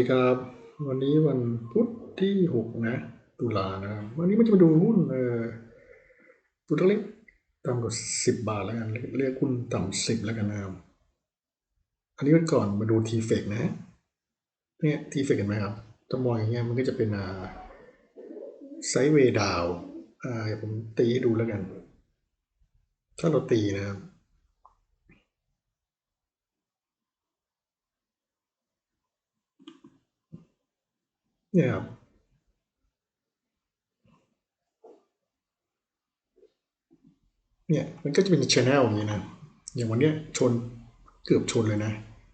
สวัสดีครับวันนี้วันพุธที่หกนะ ตุลานะครับวันนี้มันจะมาดูหุ้นเอ่อตัวเล็กต่ำกว่าสิบบาทแล้วกันเรียกหุ้นต่ำสิบแล้วกันนะครับอันนี้วันก่อนมาดูทีเฟกนะเนี่ยทีเฟกเห็นไหมครับถ้ามองอย่างเงี้ยมันก็จะเป็นอ่าไซเวดาวอ่าวผมตีให้ดูแล้วกัน ถ้าเราตีนะครับ เนี่ยครับเนี่ยมันก็จะเป็นชแนลอย่างนี้นะอย่างวันเนี้ยชนเกือบชนเลยนะ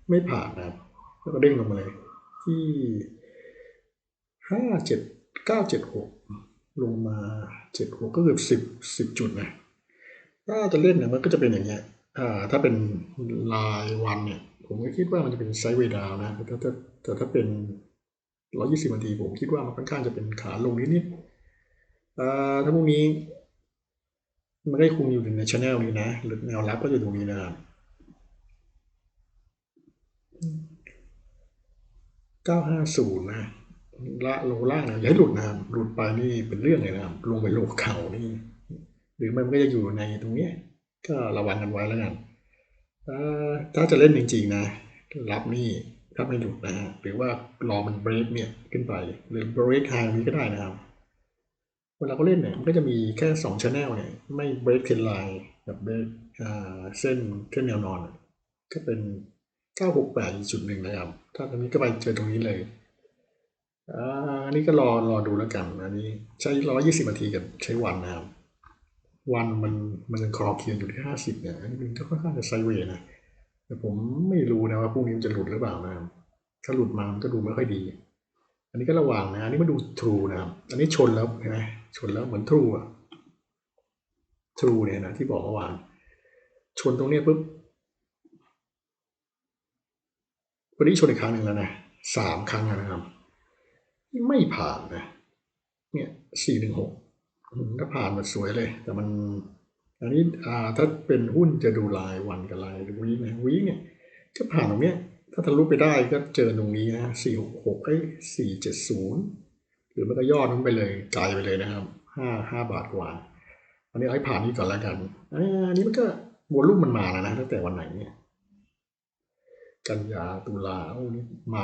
ไม่ผ่านนะแล้วก็เด้งลงมาเลย ที่ห้าเจ็ดเก้าเจ็ดหกลงมาเจ็ดหกก็เกือบสิบสิบจุดนะถ้าจะเล่นเนี่ยมันก็จะเป็นอย่างเงี้ยอ่าถ้าเป็นรายวันเนี่ย ผมก็คิดว่ามันจะเป็นไซด์เวดาวนะแต่ถ้าแต่ถ้าเป็น ร้อยี่สิบนาทีผมคิดว่ามันค่อนข้างจะเป็นขาลงนิดๆอ่าถ้าพรุ่งนี้มันก็คงอยู่ในช anel นี้นะหรือแนวรับก็อยู่ตรงนี้นะครับเก้าห้าศูนย์นะละลงล่างนะอย่าให้หลุดนะครับหลุดไปนี่เป็นเรื่องเลยนะครับลงไปโลกเข่านี่หรือมันก็จะอยู่ในตรงนี้ก็ระวังกันไว้แล้วกันถ้าจะเล่นจริงๆนะ รับนี่ ถ้าไม่หลุดนะฮะหรือว่ารอมันเบรกเนี่ยขึ้นไป หรือเบรกไฮนี้ก็ได้นะครับ เวลาเขาเล่นเนี่ยมันก็จะมีแค่สองชแนลเนี่ย ไม่เบรกเทนไลน์กับเบรกอ่าเส้นเส้นแนวนอน ก็เป็น 968จุดหนึ่งนะครับ ถ้าตรงนี้ก็ไปเจอตรงนี้เลยอ่าอันนี้ก็รอรอดูแล้วกัน อันนี้ใช้ร้อยี่สิบนาทีกับใช้วันนะครับ วันมันมันยังคลอเคียร์อยู่ที่ห้าสิบเนี่ยอันนี้มันก็ค่อนข้างจะไซเวย์นะ แต่ผมไม่รู้นะว่าพรุ่งนี้มันจะหลุดหรือเปล่านะครับถ้าหลุดมามันก็ดูไม่ค่อยดี อันนี้ก็ระวังนะอันนี้มาดู True นะครับ อันนี้ชนแล้วเห็นไหมชนแล้วเหมือน True อะ True เนี่ยนะที่บอกเมื่อวาน ชนตรงนี้ปุ๊บวันนี้ชนอีกครั้งหนึ่งแล้วนะสามครั้งแล้วนะครับ ไม่ผ่านนะ เนี่ยสี่หนึ่งหกถ้าผ่านมันสวยเลย แต่มัน อันนี้ถ้าเป็นหุ้นจะดูรายวันกับรายวีนะวีเนี่ยก็ผ่านตรงเนี้ยถ้าทะลุไปได้ก็เจอตรงนี้นะสี่หกหกไอ้สี่เจ็ดศูนย์หรือมันก็ย่อลงไปเลยไกลไปเลยนะครับห้าห้าบาทกว่า อันนี้เอาให้ผ่านนี้ก่อนแล้วกันอันนี้มันก็วอลุ่มมันมาแล้วนะตั้งแต่วันไหนเนี่ยกันยาตุลาโอ้นี่มา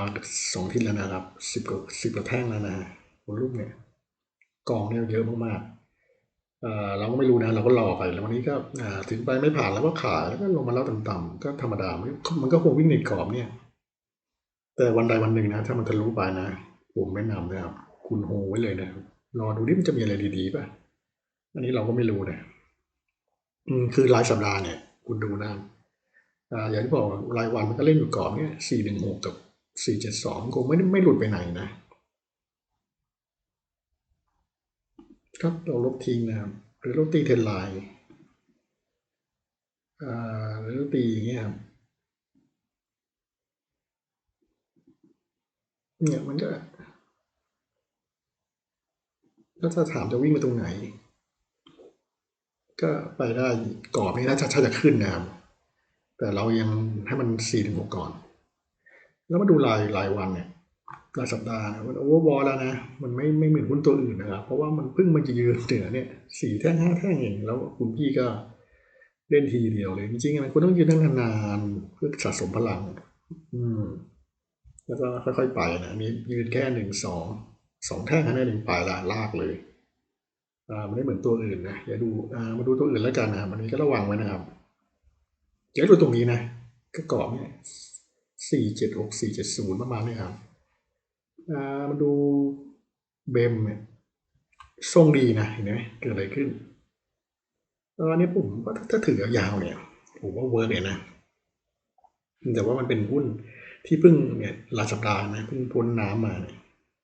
สองทิศแล้วนะครับสิบกว่าสิบกว่าแท่งแล้วนะวอลลุ่มเนี่ยกองเนี่ยเยอะมากๆ เออเราก็ไม่รู้นะเราก็รอไปแล้ววันนี้ก็อ่าถึงไปไม่ผ่านแล้วก็ขายแล้วก็ลงมาแล้วต่ำๆก็ธรรมดามันมันก็คงวิ่งในกรอบเนี่ย แต่วันใดวันหนึ่งนะ ถ้ามันทะลุไปนะผมแนะนำนะครับ คุณโฮไว้เลยนะรอดูนี่มันจะมีอะไรดีๆป่ะอันนี้เราก็ไม่รู้นะอืมคือรายสัปดาห์เนี่ย คุณดูนะอ่าอย่างที่บอกรายวันมันก็เล่นอยู่กรอบเนี่ยสี่หนึ่งหกกับสี่เจ็ดสองคงไม่ไม่หลุดไปไหนนะ ครับเราลบทิ้งนะครับ หรือเราตีเทนไลน์อ่าหรือเราตีอย่างเงี้ยครับเนี่ยมันก็แล้วถ้าถามจะวิ่งไปตรงไหน ก็ไปได้กรอบนี้นะถ้าถ้าจะขึ้นนะครับแต่เรายังให้มันสี่ถึงหกก่อน แล้วมาดูรายรายวันเนี่ย รายสัปดาห์นี่ยมันโอเวอร์บอลแล้วนะ มันไม่ไม่เหมือนหุ้นตัวอื่นนะครับ เพราะว่ามันเพิ่งมันจะยืนเหนือเนี่ยสี่แท่งห้าแท่งเองแล้วคุณพี่ก็เล่นทีเดียวเลยจริงๆมันคุณต้องยืนทั้งนานๆเพื่อสะสมพลัง อืม แล้วก็ค่อยๆไปนะอันนี้ยืนแค่หนึ่งสองสองแท่งแค่นั้นเองไปละลากเลย อ่ามันไม่เหมือนตัวอื่นนะอย่าดูอ่ามาดูตัวอื่นแล้วกันนะครับอันนี้ก็ระวังไว้นะครับอย่าดูตรงนี้นะก็กรอบเนี่ยสี่เจ็ดหกสี่เจ็ดศูนย์ประมาณนี้ครับ อ่ามาดูเบมเนี่ยทรงดีนะเห็นไหมเกิดอะไรขึ้นตอนนี้ผมว่าถ้าถือยาวเนี่ยผมว่าเวิร์กเลยนะแต่ว่ามันเป็นหุ้นที่เพิ่งเนี่ยรายสัปดาห์นะเพิ่งพ้นน้ำมาเนี่ย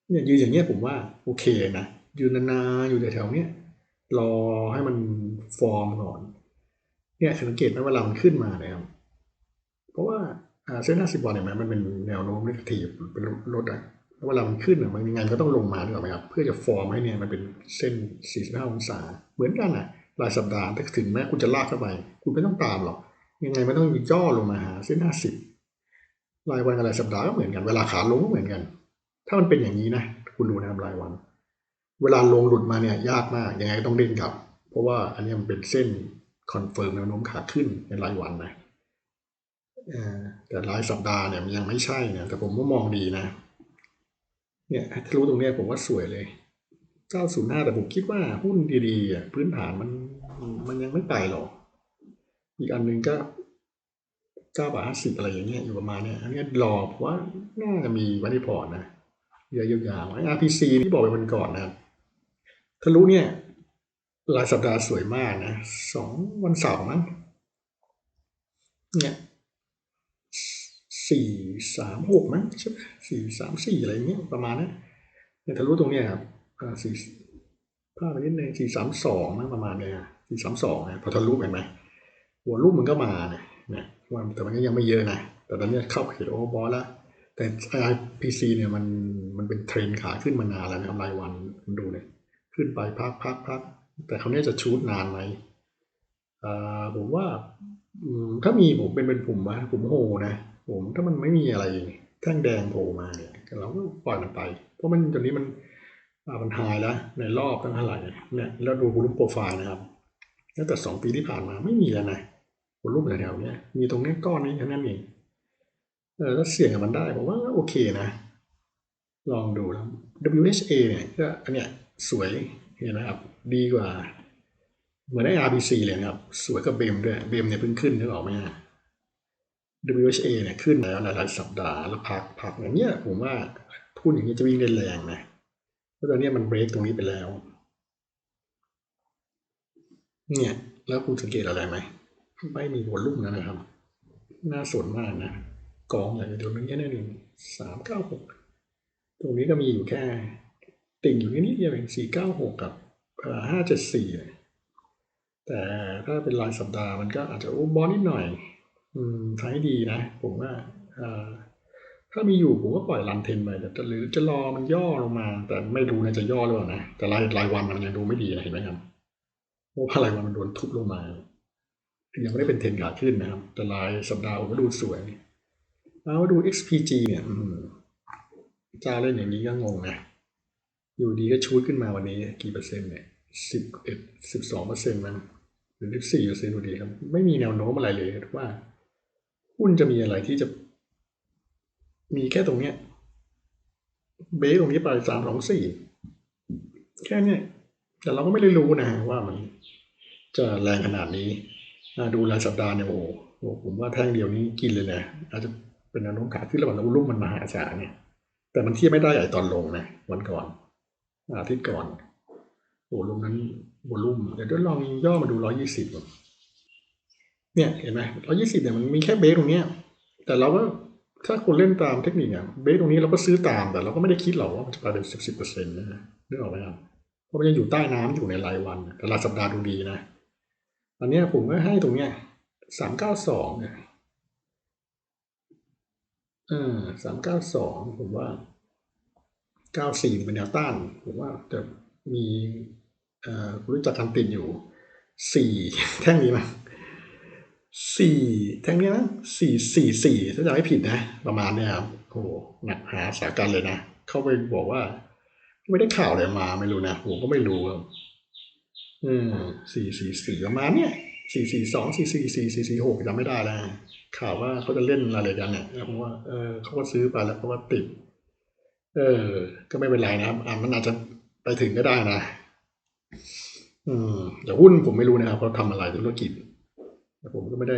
เนี่ยยืนอย่างเงี้ยผมว่าโอเคนะยืนนานๆอยู่แถวๆเนี้ยรอให้มันฟอร์มก่อน เนี่ยสังเกตไหมเวลามันขึ้นมาเนี่ยครับเพราะว่าเส้นห้าสิบวันเนี่ยมันเป็นแนวโน้มนิเกทีฟเป็นลดอะแล้ว เวลามันขึ้นอะมันยังไงก็ต้องลงมาถูกไหมครับ เพื่อจะฟอร์มให้เนี่ยมันเป็นเส้น 45 องศา เหมือนกันอะรายสัปดาห์ถ้าถึงแม้คุณจะลากเข้าไป คุณไม่ต้องตามหรอก ยังไงมันต้องย่อลงมาหาเส้น 50 รายวันกับรายสัปดาห์ก็เหมือนกัน เวลาขาลงก็เหมือนกัน ถ้ามันเป็นอย่างนี้นะ คุณดูนะครับรายวัน เวลาลงหลุดมาเนี่ยยากมาก ยังไงก็ต้องเด้งกลับ เพราะว่าอันนี้มันเป็นเส้นคอนเฟิร์มแนวโน้มขาขึ้นในรายวันนะแต่รายสัปดาห์เนี่ยมันยังไม่ใช่นะแต่ผมก็มองดีนะ เนี่ยถ้ารู้ตรงเนี้ยผมว่าสวยเลย905แต่ผมคิดว่าหุ้นดีๆอะพื้นฐานมันมันยังไม่ไปหรอก อีกอันหนึ่งก็9บาท50อะไรอย่างเงี้ยอยู่ประมาณเนี้ยอันเนี้ยรอเพราะว่าน่าจะมีไว้ในพอร์ตนะเยอะยาวๆไอ้ RPC ที่บอกไปวันก่อนนะทะลุเนี่ยรายสัปดาห์สวยมากนะสองวันเสาร์มั้งเนี่ย สี่สามหกมั้งใช่ไหมสี่สามสี่อะไรอย่างเงี้ยประมาณนั้นเนี่ยทะลุตรงเนี้ยครับอ่าสี่พลาดไปนิดนึงสี่สามสองมั้งประมาณเนี้ยสี่สามสองนะพอทะลุเห็นไหมหัวรูปมันก็มาเนี่ยนะว่าแต่มันก็ยังไม่เยอะนะ แต่ตอนนี้เข้าเขตโอเวอร์บอลแล้ว แต่ IPC เนี่ยมันมันเป็นเทรนขาขึ้นมานานแล้วนะครับรายวันคุณดูเนี่ยขึ้นไปพักพักพักแต่เขาวเนี่ยจะชูดนานไหมอ่าผมว่าถ้ามีผมเป็นเป็นผมนะผมโหนะ ผมถ้ามันไม่มีอะไรแท่งแดงโผล่มาเนี่ยเราก็ปล่อยมันไป เพราะมันตอนนี้มันอ่ามันหายแล้วในรอบตั้งเท่าไหร่เนี่ยแล้วดูรูปโปรไฟล์นะครับตั้งแต่สองปีที่ผ่านมาไม่มีแล้วนะรูปแถวๆเนี้ยมีตรงนี้ก้อนนี้แค่นั้นเองเออแล้วเสี่ยงกับมันได้ผมว่าโอเคนะ ลองดูแล้ว WHA เนี่ยก็อันเนี้ยสวยเห็นไหมครับดีกว่า เหมือนได้ RBC เลยนะครับ สวยกับเบมด้วยเบมเนี่ยเพิ่งขึ้นนึกออกไหมฮะ WHA เนี่ยขึ้นแล้วหลายๆสัปดาห์แล้วพักพักอย่างเงี้ยผมว่าทุนอย่างนี้จะวิ่งได้แรงนะเพราะตอนนี้มันเบรกตรงนี้ไปแล้ว เนี่ย แล้วคุณสังเกตอะไรไหมไม่มีวอลลุ่มแล้วนะครับ น่าสนมากนะกองใหญ่ตรงนี้แค่นั้นเองสามเก้าหกตรงนี้ก็มีอยู่แค่ ติ่งอยู่แค่นิดเดียวเองสี่เก้าหกกับห้าเจ็ดสี่แต่ถ้าเป็นรายสัปดาห์มันก็อาจจะอ้บอลนิดหน่อย ใช้ดีนะ ผมว่าถ้ามีอยู่ผมก็ปล่อยรันเทนไปแต่จะหรือจะรอมันย่อลงมา แต่ไม่รู้นะจะย่อหรือเปล่านะแต่รายรายวันมันยังดูไม่ดีนะเห็นไหมครับเพราะว่ารายวันมันโดนทุบลงมายังไม่ได้เป็นเทนขาขึ้นนะครับ แต่รายสัปดาห์ผมก็ดูสวยเอาดู XPG เนี่ยเจ้าเล่นอย่างนี้ก็งงนะอยู่ดีก็ชูดขึ้นมาวันนี้กี่เปอร์เซ็นต์เนี่ยสิบเอ็ดสิบสองเปอร์เซ็นต์มันหรือสิบสี่เปอร์เซ็นต์ดูดีครับ ไม่มีแนวโน้มอะไรเลยว่า หุ้นจะมีอะไรที่จะ มีแค่ตรงเนี้ย เบสตรงนี้ไปสามสองสี่แค่เนี้ยแต่เราก็ไม่ได้รู้นะว่ามันจะแรงขนาดนี้ดูรายสัปดาห์เนี่ยโอ้โหโอ้ผมว่าแท่งเดียวนี้กินเลยนะอาจจะเป็นแนวโน้มขาขึ้นแล้วแล้วรุ่มมันมหาศาลเนี่ย แต่มันเทียบไม่ได้ใหญ่ตอนลงนะวันก่อนอาทิตย์ก่อนโอ้ลงนั้นวอลุ่มเดี๋ยวเดี๋ยวลองย่อมาดูร้อยี่สิบ เนี่ยเห็นไหมร้อยี่สิบเนี่ยมันมีแค่เบสตรงเนี้ย แต่เราก็ถ้าคนเล่นตามเทคนิคอะเบสตรงนี้เราก็ซื้อตาม แต่เราก็ไม่ได้คิดหรอกว่ามันจะไปเป็นสิบสิบเปอร์เซ็นต์นะนึกออกไหมครับเพราะมันยังอยู่ใต้น้ำอยู่ในรายวันแต่รายสัปดาห์ดูดีนะอันเนี้ยผมก็ให้ตรงเนี้ยสามเก้าสองเนี่ยเออสามเก้าสองผมว่าเก้าสี่เป็นแนวต้าน ผมว่าจะมีเอ่อรู้จักการติดอยู่สี่แท่งนี้มั้ย สี่แท่งนี้นะสี่สี่สี่ถ้าจำไม่ผิดนะ ประมาณเนี้ยครับโอ้โหหนักหาสาการเลยนะ เข้าไปบอกว่า ไม่ได้ข่าวอะไรมาไม่รู้นะผมก็ไม่รู้ครับอืมสี่สี่สี่ประมาณเนี้ยสี่สี่สองสี่สี่สี่สี่สี่หกจำไม่ได้แล้วข่าวว่าเขาจะเล่นอะไรกันเนี่ยเพราะว่าเออเขาก็ซื้อไปแล้วเพราะว่าติด เออ ก็ไม่เป็นไรนะครับอ่ามันอาจจะไปถึงก็ได้นะ อืมแต่หุ้นผมไม่รู้นะครับเขาทำอะไรธุรกิจ ผมก็ไม่ได้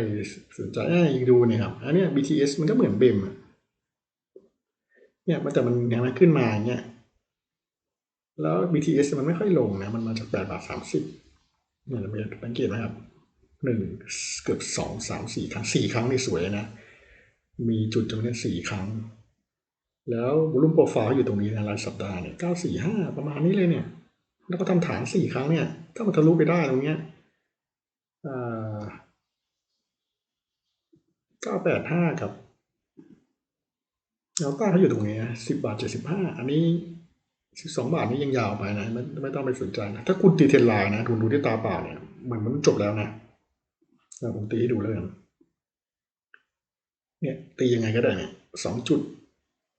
สนใจอะยังดูเนี่ยครับ อันนี้ BTS มันก็เหมือนเบมอะเนี่ยมันแต่มันเนี่ยมันขึ้นมาเงี้ยแล้ว BTS มันไม่ค่อยลงนะ มันมาจากแปดบาทสามสิบเนี่ยเราสังเกตไหมครับหนึ่งเกือบสองสามสี่ครั้งสี่ครั้งนี่สวยนะ มีจุดตรงนี้สี่ครั้ง แล้ววอลุ่มโปรไฟล์อยู่ตรงนี้นะรายสัปดาห์เนี่ยเก้าสี่ห้าประมาณนี้เลยเนี่ย แล้วก็ทำฐานสี่ครั้งเนี่ย ถ้ามันทะลุไปได้ตรงเนี้ยเก้าแปดห้ากับแนวต้านเขาอยู่ตรงนี้สิบบาทเจ็ดสิบห้าอันนี้สิบสองบาทนี้ยังยาวไปนะไม่ไม่ต้องไปสนใจนะถ้าคุณตีเทนไลน์นะคุณดูด้วยตาเปล่าเนี่ยเหมือนมันจบแล้วนะอะผมตีให้ดูแล้วกันเนี่ย ตียังไงก็ได้เนี่ยสองจุด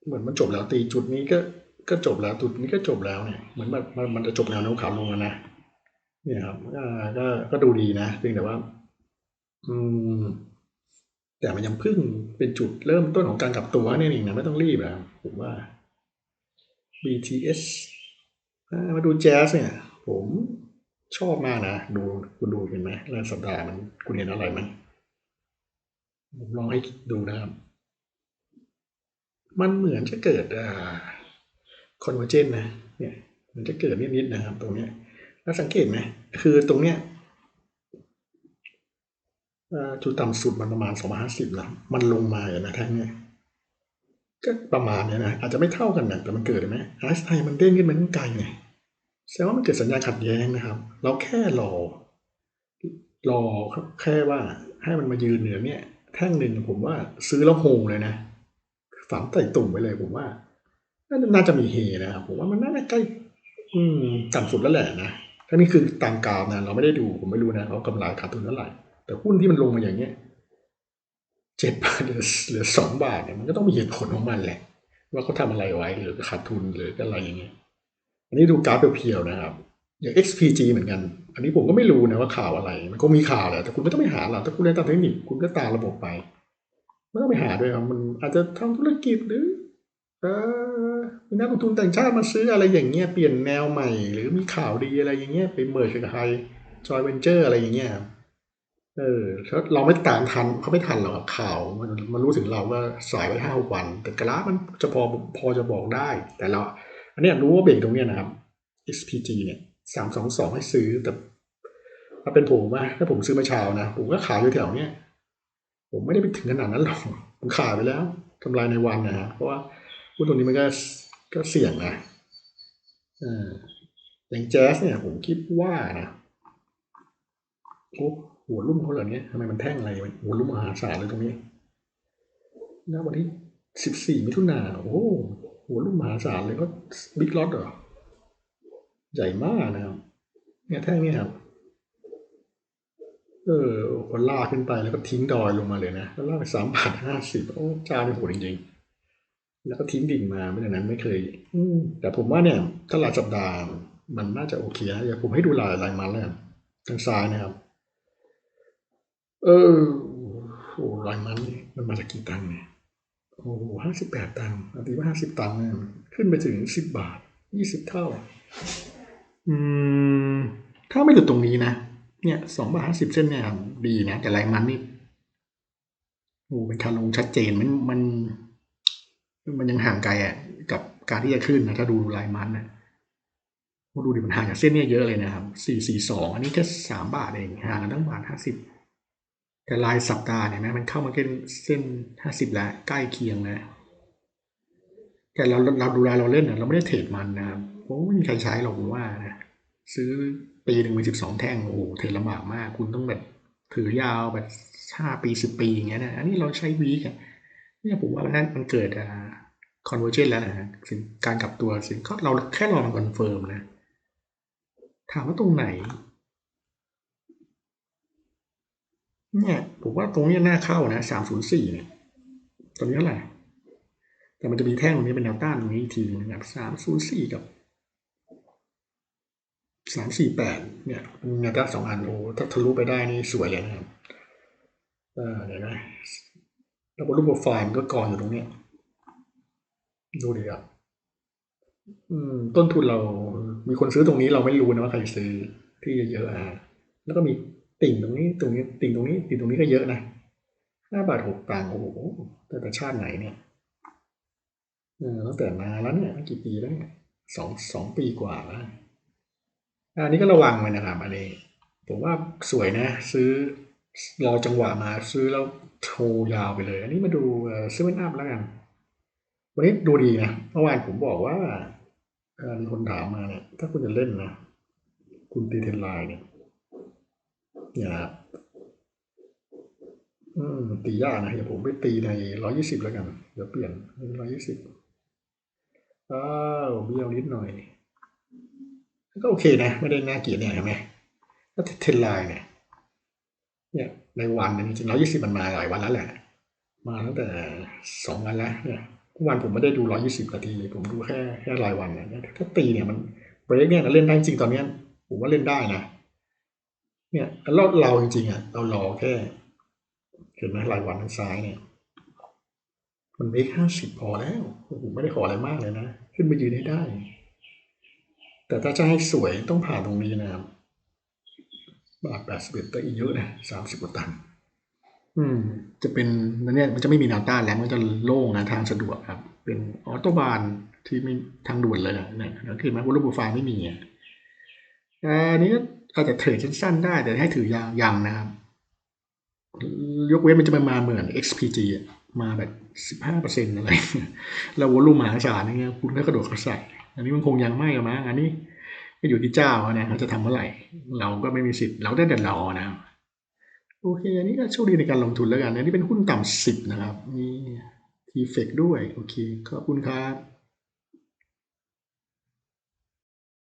เหมือนมันจบแล้ว ตีจุดนี้ก็ก็จบแล้วจุดนี้ก็จบแล้วเนี่ยเหมือนมันมันมันจะจบแนวโน้มขาลงแล้วนะเนี่ยครับก็ก็ดูดีนะเพียงแต่ว่า อืม แต่มันยังพิ่งเป็นจุดเริ่มต้นของการกลับตัวนี่เองนะไม่ต้องรีบนะผมว่า BTS มาดูแจ๊สเนี่ย ผมชอบมากนะ ดูคุณดูเห็นไหมรายสัปดาห์มันคุณเห็นอะไรไหมผมลองให้ดูนะครับ มันเหมือนจะเกิดอ่าคอนเวอร์เจนนะ เนี่ย มันจะเกิดนิดๆนะครับ ตรงเนี้ย แล้วสังเกตไหมคือตรงเนี้ย จุดต่ำสุดมันประมาณสองห้าสิบนะมันลงมาอย่างนะแท่งเนี้ยก็ประมาณเนี้ยนะอาจจะไม่เท่ากันนะแต่มันเกิดไหมไอซ์ไทยมันเด้งขึ้นมาตั้งไกลไงแสดงว่ามันเกิดสัญญาขัดแย้งนะครับ เราแค่รอรอแค่ว่าให้มันมายืนเหนือเนี่ยแท่งหนึ่งผมว่าซื้อแล้วโฮงเลยนะฝังใส่ตุ่มไว้เลยผมว่าน่าจะมีเฮนะครับผมว่ามันน่าจะใกล้ อืมต่ำสุดแล้วแหละนะถ้านี่คือตามกราฟนะเราไม่ได้ดูผมไม่รู้นะเขากำไรขาดทุนเท่าไหร่ แต่หุ้นที่มันลงมาอย่างเงี้ยเจ็ดบาทเหลือสองบาทเนี่ยมันก็ต้องมีเหตุผลของมันแหละ ว่าเขาทำอะไรไว้หรือขาดทุนหรืออะไรอย่างเงี้ยอันนี้ดูกราฟเพียวๆนะครับ อย่าง XPG เหมือนกัน อันนี้ผมก็ไม่รู้นะว่าข่าวอะไร มันก็มีข่าวแหละแต่คุณไม่ต้องไปหาหรอกถ้าคุณเล่นตามเทคนิคคุณก็ตามระบบไปไม่ต้องไปหาด้วยครับมันอาจจะทำธุรกิจหรือเออมีนักลงทุนต่างชาติมาซื้ออะไรอย่างเงี้ยเปลี่ยนแนวใหม่ หรือมีข่าวดีอะไรอย่างเงี้ยไปเมิร์กับใครจอยเวนเจอร์อะไรอย่างเงี้ยครับ เออถ้าเราไม่ตามทันเขาไม่ทันหรอกข่าวมันมันรู้ถึงเราว่าสายไปห้าวัน แต่กราฟมันจะพอพอจะบอกได้ แต่เราอันนี้รู้ว่าเบรกตรงเนี้ยนะครับ XPG เนี่ยสามสองสองให้ซื้อแต่ถ้าเป็นผมว่าถ้าผมซื้อมาเช้านะ ผมก็ขายอยู่แถวเนี้ยผมไม่ได้ไปถึงขนาดนั้นหรอกผมขายไปแล้วกำไรในวันนะฮะเพราะว่าหุ้นตัวนี้มันก็ก็เสี่ยงนะเอออย่างแจ๊สเนี่ยผมคิดว่านะโอ้ หัวรุ่มเขาเหล่านี้ทำไมมันแท่งอะไรวะหัวรุ่มมหาศาลเลยตรงนี้ณวันที่สิบสี่มิถุนาโอ้โหัวรุ่มมหาศาลเลยก็บิ๊กล็อตเหรอใหญ่มากนะครับเนี่ยแท่งนี้ครับเออคนลากขึ้นไปแล้วก็ทิ้งดอยลงมาเลยนะแล้วลากไปสามบาทห้าสิบโอ้จ้านโหดจริงๆ แล้วก็ทิ้งดิ่งมาไม่อย่างนั้นไม่เคย อืมแต่ผมว่าเนี่ยถ้ารายสัปดาห์มันน่าจะโอเคนะเดี๋ยวผมให้ดูรายรายมันแล้วทางซ้ายนะครับ เออโอ้รายมันนี่มันมาจากกี่ตังค์เนี่ยโอ้ห้าสิบแปดตังค์อันที่ว่าห้าสิบตังค์เนี่ยขึ้นไปถึงสิบบาทยี่สิบเท่า อืม ถ้าไม่หลุดตรงนี้นะ เนี่ยสองบาทห้าสิบเส้นเนี่ยดีนะ แต่รายมันนี่โอ้เป็นการลงชัดเจนมันมัน มันยังห่างไกลอะ กับการที่จะขึ้นนะถ้าดูรายมันนะดูดิมันห่างจากเส้นเนี่ยเยอะเลยนะครับสี่สี่สองอันนี้แค่สามบาทเองห่างกันตั้งบาทห้าสิบ แต่รายสัปดาห์เนี่ยนะมันเข้ามาเส้นเส้นห้าสิบแล้วใกล้เคียงนะแต่เราเราดูรายเราเล่นเนะเราไม่ได้เทรดมันนะครับโอ้ไม่มีใครใช้หรอกผมว่านะซื้อปีหนึ่งมีสิบสองแท่งโอ้โหเทรดลำบากมาก คุณต้องแบบถือยาวแบบห้าปีสิบปีอย่างเงี้ยนะอันนี้เราใช้วีกอะเนี่ยผมว่านนั่นมันเกิดอ่าคอนเวอร์เจนแล้วนะสินการกลับตัวสินเราแค่รอมันคอนเฟิร์มนะ ถามว่าตรงไหน เนี่ยผมว่าตรงนี้น่าเข้านะสามศูนย์สี่เนี่ยตอนนี้เท่าไหร่แต่มันจะมีแท่งตรงนี้เป็นแนวต้านตรงนี้อีกทีนึงนะครับสามศูนย์สี่กับสามสี่แปดเนี่ยมีแนวต้านสองอันโอ้ถ้าทะลุไปได้นี่สวยเลยนะครับเออเดี๋ยวนะแล้วรูปโปรไฟล์มันก็กองอยู่ตรงเนี้ยดูดีอะอืมต้นทุนเรามีคนซื้อตรงนี้เราไม่รู้นะว่าใครซื้อที่เยอะๆอะแล้วก็มี ติ่งตรงนี้ตรงนี้ติ่งตรงนี้ติ่งตรงนี้ก็เยอะนะห้าบาทหกตังค์โอ้โหแต่ชาติไหนเนี่ยเออตั้งแต่นานแล้วเนี่ยกี่ปีแล้วเนี่ยสองสองปีกว่าแล้วอันนี้ก็ระวังไว้นะครับอันนี้ผมว่าสวยนะ ซื้อรอจังหวะมาซื้อแล้วโชว์ยาวไปเลย อันนี้มาดูซื้อเวนอัพแล้วกัน วันนี้ดูดีนะเมื่อวานผมบอกว่ามีคนถามมาเนี่ยถ้าคุณจะเล่นนะ คุณตีเทนไลน์เนี่ย เนี่ยนะครับอืมตียากนะเดี๋ยวผมไปตีในร้อยี่สิบแล้วกัน เดี๋ยวเปลี่ยนร้อยี่สิบอ้าวเบี้ยวนิดหน่อย ก็โอเคนะ ไม่ได้น่าเกลียดเนี่ยเห็นไหมถ้าเทนไลน์เนี่ยเนี่ย ในวันนี่ยจริงร้อยี่สิบมันมาหลายวันแล้วแหละ มาตั้งแต่สองวันแล้วเนี่ยเมื่วานผมไม่ได้ดูร้อยี่สิบนาที ผมดูแค่แค่รายวันนะถ้าตีเนี่ยมันเบรกเนี่ยเล่นได้จริงตอนเนี้ยผมว่าเล่นได้นะ เนี่ยเราเราจริงๆอะเรารอแค่เห็นไหมรายวันทางซ้ายเนี่ย มันเบรกห้าสิบพอแล้วผมไม่ได้ขออะไรมากเลยนะ ขึ้นไปยืนให้ได้ แต่ถ้าจะให้สวยต้องผ่านตรงนี้นะครับบาทแปดสิบเอ็ดก็อีกเยอะนะสามสิบกว่าตัน อืม จะเป็นนั่นเนี่ยมันจะไม่มีแนวต้านแล้วมันจะโล่งนะทางสะดวกครับ เป็นออโตบานที่มีทางด่วนเลยนะเนี่ยแล้วคือมันวอลลุ่มไฟไม่มีอะอันนี้ก็ อาจจะเทรดสั้นๆได้ แต่ให้ถือยาวยังนะครับ ยกเว้นมันจะมาเหมือน XPG อะมาแบบสิบห้าเปอร์เซ็นต์อะไร แล้ววอลุ่มมหาศาลอย่างเงี้ยคุณก็กระโดดเข้าใส่อันนี้มันคงยังไม่อะมั้งอันนี้ก็อยู่ที่เจ้านะเขาจะทำเมื่อไหร่ เราก็ไม่มีสิทธิ์เราได้แต่รอนะโอเค อันนี้ก็โชคดีในการลงทุนแล้วกันอันนี้เป็นหุ้นต่ำสิบนะครับ มีทีเฟกด้วย โอเค ขอบคุณครับ